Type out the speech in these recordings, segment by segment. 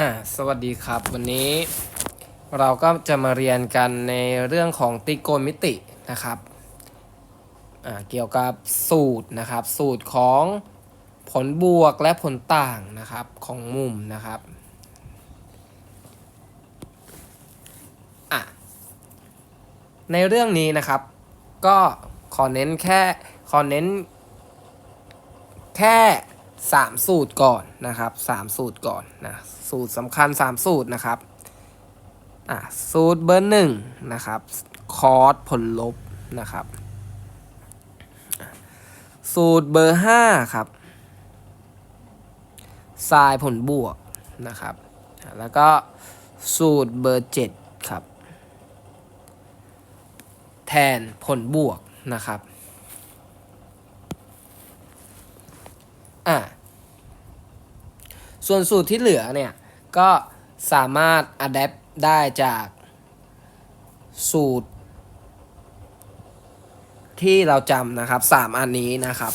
อ่าสวัสดีครับ วันนี้เราก็จะมาเรียนกันในเรื่องของตรีโกณมิตินะครับอ่าเกี่ยวกับสูตรนะครับ สูตรของผลบวกและผลต่างนะครับของมุมนะครับอะในเรื่องนี้นะครับ ก็ขอเน้นแค่ขอเน้นแค่ 3 สูตรก่อนนะครับ 3 สูตรก่อนนะสูตรสำคัญ 3 สูตรนะครับอะสูตรเบอร์หนึ่งนะครับคอร์สผลลบนะครับ สูตรเบอร์ห้าครับไซน์ผลบวกนะครับ แล้วก็สูตรเบอร์เจ็ดครับ แทนผลบวกนะครับ อะ ส่วนสูตรที่เหลือเนี่ย ก็สามารถอัดแอปได้จากสูตร ที่เราจำนะครับ 3 อันนี้นะครับ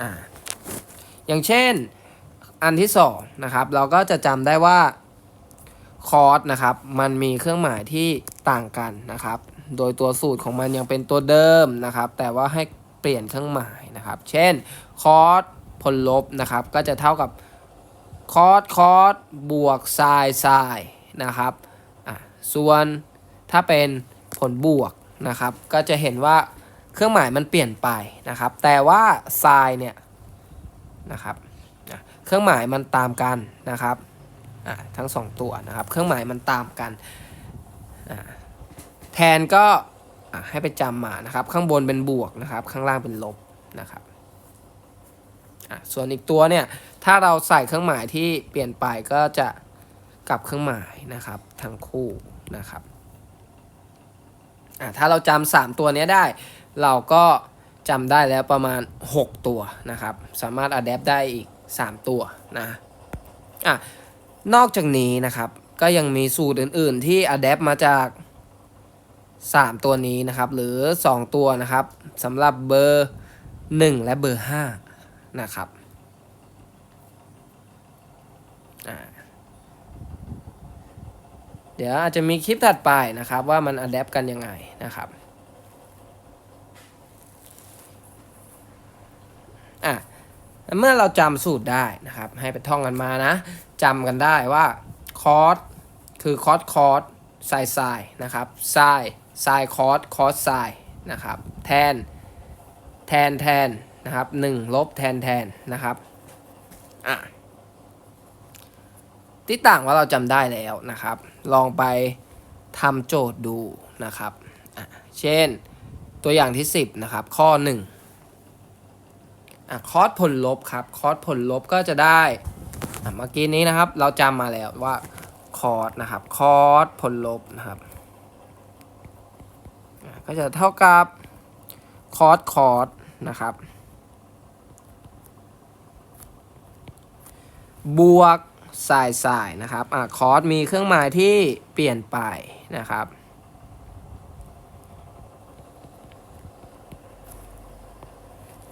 อ่าอย่างเช่นอันที่2นะครับเราก็จะจำได้ว่าคอร์สนะครับ มันมีเครื่องหมายที่ต่างกันนะครับ โดยตัวสูตรของมันยังเป็นตัวเดิมนะครับ แต่ว่าให้เปลี่ยนเครื่องหมายนะครับ เช่นคอร์สผลลบนะครับ ก็จะเท่ากับ คอสคอสบวกไซน์ไซน์นะครับส่วนถ้าเป็นผลบวกนะครับ ก็จะเห็นว่าเครื่องหมายมันเปลี่ยนไปนะครับ แต่ว่าไซน์เนี่ยนะครับเครื่องหมายมันตามกันนะครับทั้งสองตัวนะครับ เครื่องหมายมันตามกัน แทนก็ให้ไปจำมานะครับ ข้างบนเป็นบวกนะครับ ข้างล่างเป็นลบนะครับ อะส่วนอีกตัวเนี่ยถ้าเราใส่เครื่องหมายที่เปลี่ยนไปก็จะกลับเครื่องหมายนะครับทั้งคู่นะครับอะถ้าเราจำสามตัวนี้ได้ เราก็จำได้แล้วประมาณ 6 ตัวนะครับ สามารถอัดแอปได้อีก 3 ตัวนะอะนอกจากนี้นะครับก็ยังมีสูตรอื่น ๆ ที่อัดแอปมาจาก 3 ตัวนี้นะครับ หรือ 2 ตัวนะครับสำหรับเบอร์ 1 และเบอร์ 5 นะครับเดี๋ยวอาจจะมีคลิปถัดไปนะครับว่ามันอัดแอปกันยังไงนะครับอะเมื่อเราจำสูตรได้นะครับ ให้ไปท่องกันมานะจำกันได้ว่าคอร์สคือคอร์สคอร์สไซไซนะครับไซไซคอร์สคอร์สไซนะครับแทนแทนแทน นะครับ1ลบแทนแทนนะครับอะที่ต่างว่าเราจำได้แล้วนะครับ ลองไปทำโจทย์ดูนะครับอะเช่นตัวอย่างที่ 10นะครับข้อ1อะคอสผลลบครับคอสผลลบก็จะได้อะเมื่อกี้นี้นะครับเราจำมาแล้วว่าคอสนะครับคอสผลลบนะครับก็จะเท่ากับคอสคอสนะครับ บวกสายสายนะครับอะคอร์สมีเครื่องหมายที่เปลี่ยนไปนะครับ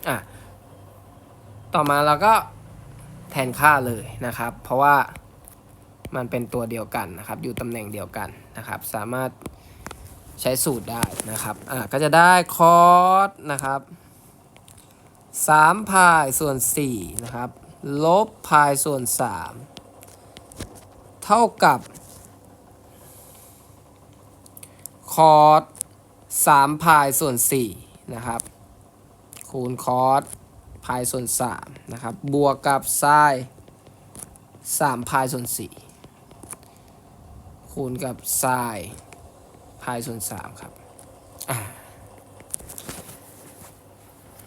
อะ ต่อมาเราก็แทนค่าเลยนะครับ เพราะว่ามันเป็นตัวเดียวกันนะครับ อยู่ตำแหน่งเดียวกันนะครับ สามารถใช้สูตรได้นะครับ อะก็จะได้คอร์สนะครับ3พายส่วน4นะครับ ลบพายส่วน 3 เท่ากับ คอร์ส3พายส่วน4นะครับ คูณคอร์สพายส่วน3นะครับ บวกกับไซน์3พายส่วน 4 คูณกับไซน์พายส่วน 3 ครับ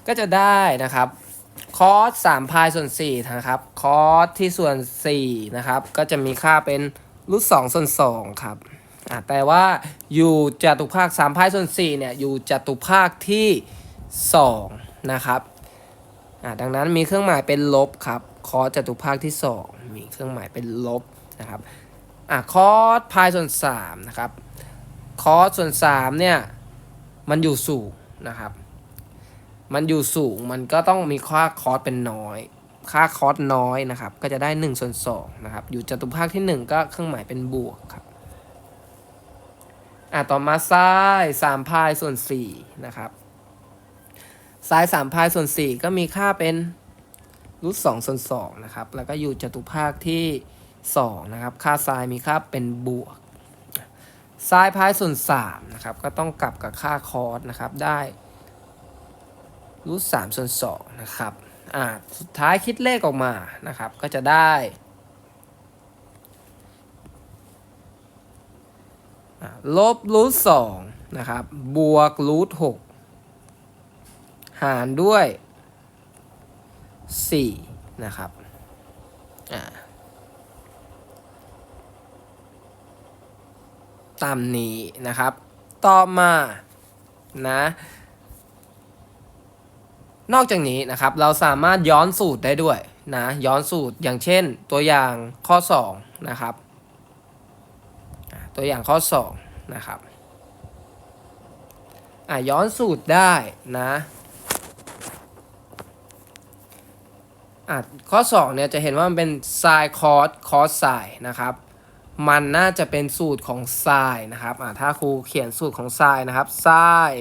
ก็จะได้นะครับ อสสามพายส่วน4นะครับ คอสที่ส่วน4นะครับ ก็จะมีค่าเป็นรูทสองส่วน2ครับอ่าแต่ว่าอยู่จตุภาค3พายส่วน4เนี่ยอยู่จตุภาคที่2นะครับอ่าดังนั้นมีเครื่องหมายเป็นลบครับ คอสจตุภาคที่2มีเครื่องหมายเป็นลบนะครับอ่าคอสพายส่วน3นะครับ คอสส่วน3เนี่ยมันอยู่สูงนะครับ มันอยู่สูงมันก็ต้องมีค่าคอสเป็นน้อย ค่าคอสน้อยนะครับ ก็จะได้1ส่วน2นะครับ อยู่จตุภาคที่ 1 ก็เครื่องหมายเป็นบวกครับอะต่อมาซ้าย3พายส่วน4นะครับซ้าย3พายส่วน 4 ก็มีค่าเป็นรูท2ส่วน2นะครับ แล้วก็อยู่จตุภาคที่2นะครับ ค่าซ้ายมีค่าเป็นบวกซ้ายพายส่วน3นะครับ ก็ต้องกลับกับค่าคอสนะครับ ได้ รูท3ส่วน2นะครับอ่าสุดท้ายคิดเลขออกมานะครับ ก็จะได้ลบรูทสองนะครับ บวกรูทหกหารด้วยสี่นะครับอ่าตามนี้นะครับ ต่อมานะ นอกจากนี้นะครับเราสามารถย้อนสูตรได้ด้วยนะย้อนสูตรอย่างเช่นตัวอย่างข้อ2นะครับตัวอย่างข้อ2นะครับอะย้อนสูตรได้นะอะข้อ2เนี่ยจะเห็นว่ามันเป็น sin cos cos sin นะครับมันน่าจะเป็นสูตรของ sin นะครับอะถ้าครูเขียนสูตรของ sin นะครับ sin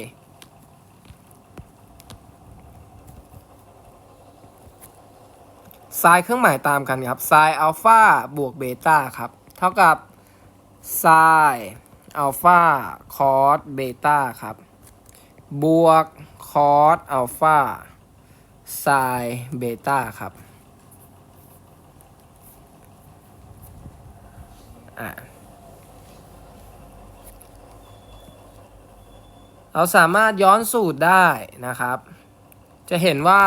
ไซน์เครื่องหมายตามกันครับไซน์อัลฟาบวกเบต้าครับ เท่ากับไซน์อัลฟาคอสเบต้าครับ บวกคอสอัลฟาไซน์เบต้าครับอะเราสามารถย้อนสูตรได้นะครับ จะเห็นว่า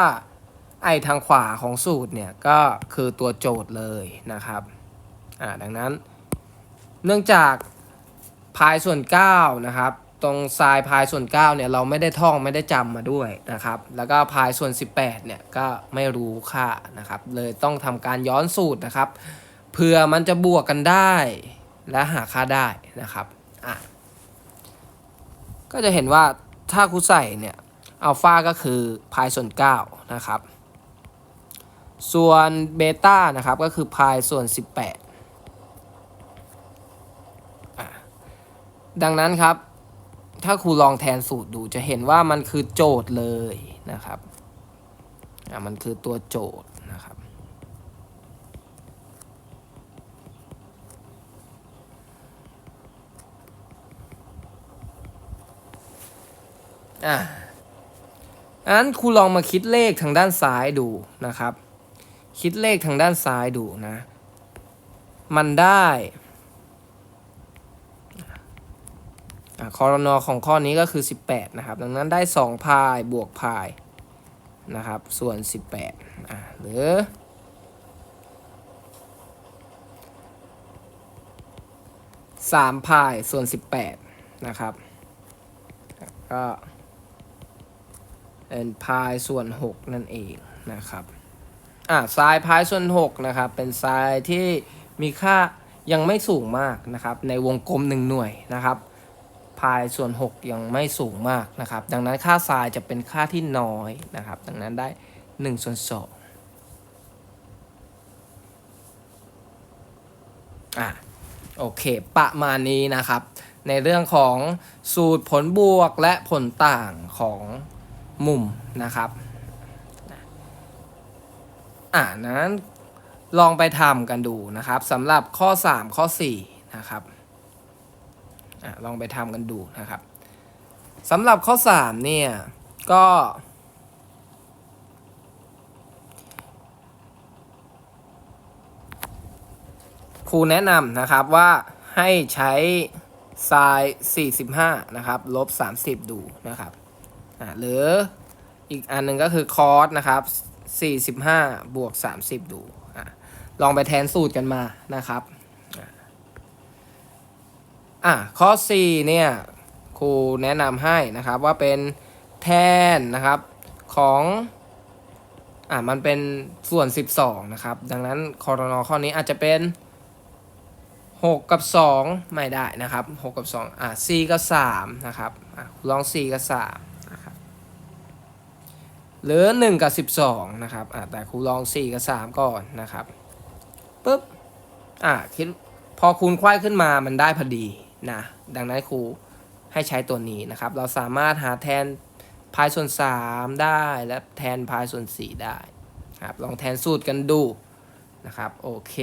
ไอทางขวาของสูตรเนี่ยก็คือตัวโจทย์เลยนะครับอ่าดังนั้น เนื่องจากพายส่วน9นะครับตรงทรายพายส่วน9เนี่ยเราไม่ได้ท่องไม่ได้จำมาด้วยนะครับ แล้วก็พายส่วน 18เนี่ยก็ไม่รู้ค่านะครับ เลยต้องทำการย้อนสูตรนะครับเพื่อมันจะบวกกันได้และหาค่าได้นะครับอะก็จะเห็นว่าถ้าครูใส่เนี่ยอัลฟาก็คือพายส่วน9นะครับ ส่วนเบต้านะครับก็คือพายส่วน 18 ดังนั้นครับ ถ้าครูลองแทนสูตรดูจะเห็นว่ามันคือโจทย์เลยนะครับอะมันคือตัวโจทย์นะครับ อะอันนั้นครูลองมาคิดเลขทางด้านซ้ายดูนะครับ คิดเลขทางด้านซ้ายดูนะ มันได้คอรนอของข้อนี้ก็คือ 18 นะครับ ดังนั้นได้ 2 พายบวกพายนะครับ ส่วน 18อะหรือ 3 พายส่วน 18 นะครับ ก็เป็นพายส่วน 6 นั่นเองนะครับ อ่าทรายพายส่วน6นะครับเป็นทรายที่มีค่ายังไม่สูงมากนะครับในวงกลม1หน่วยนะครับพายส่วน 6 ยังไม่สูงมากนะครับ ดังนั้นค่าทรายจะเป็นค่าที่น้อยนะครับ ดังนั้นได้1ส่วน2อะโอเค ประมาณนี้นะครับ ในเรื่องของสูตรผลบวกและผลต่างของมุมนะครับ อ่านั้นลองไปทำกันดูนะครับสำหรับข้อ 3 ข้อ 4 นะครับอ่าลองไปทำกันดูนะครับสำหรับข้อ 3 เนี่ย ก็ ครูแนะนำนะครับว่าให้ใช้ไซน์45 นะครับ ลบ 30 ดูนะครับอ่าหรืออีกอันหนึ่งก็คือคอสนะครับ 45 บวก 30 ดูอลองไปแทนสูตรกันมานะครับอะข้อ 4 เนี่ยครูแนะนำให้นะครับว่าเป็นแทนนะครับของอะมันเป็นส่วน 12 นะครับ ดังนั้นคอรนอข้อนี้อาจจะเป็น 6 กับ 2 ไม่ได้นะครับ 6 กับ 2 อะ4กับ 3 นะครับอะลอง 4 กับ 3 หรือ 1 กับ 12 นะครับแต่ครูลอง 4 กับ 3 ก่อนนะครับปุ๊บอะคิดพอคูณควายขึ้นมามันได้พอดีนะดังนั้นครูให้ใช้ตัวนี้นะครับ เราสามารถหาแทนพายส่วน 3 ได้และแทนพายส่วน 4 ได้ครับลองแทนสูตรกันดูนะครับ โอเค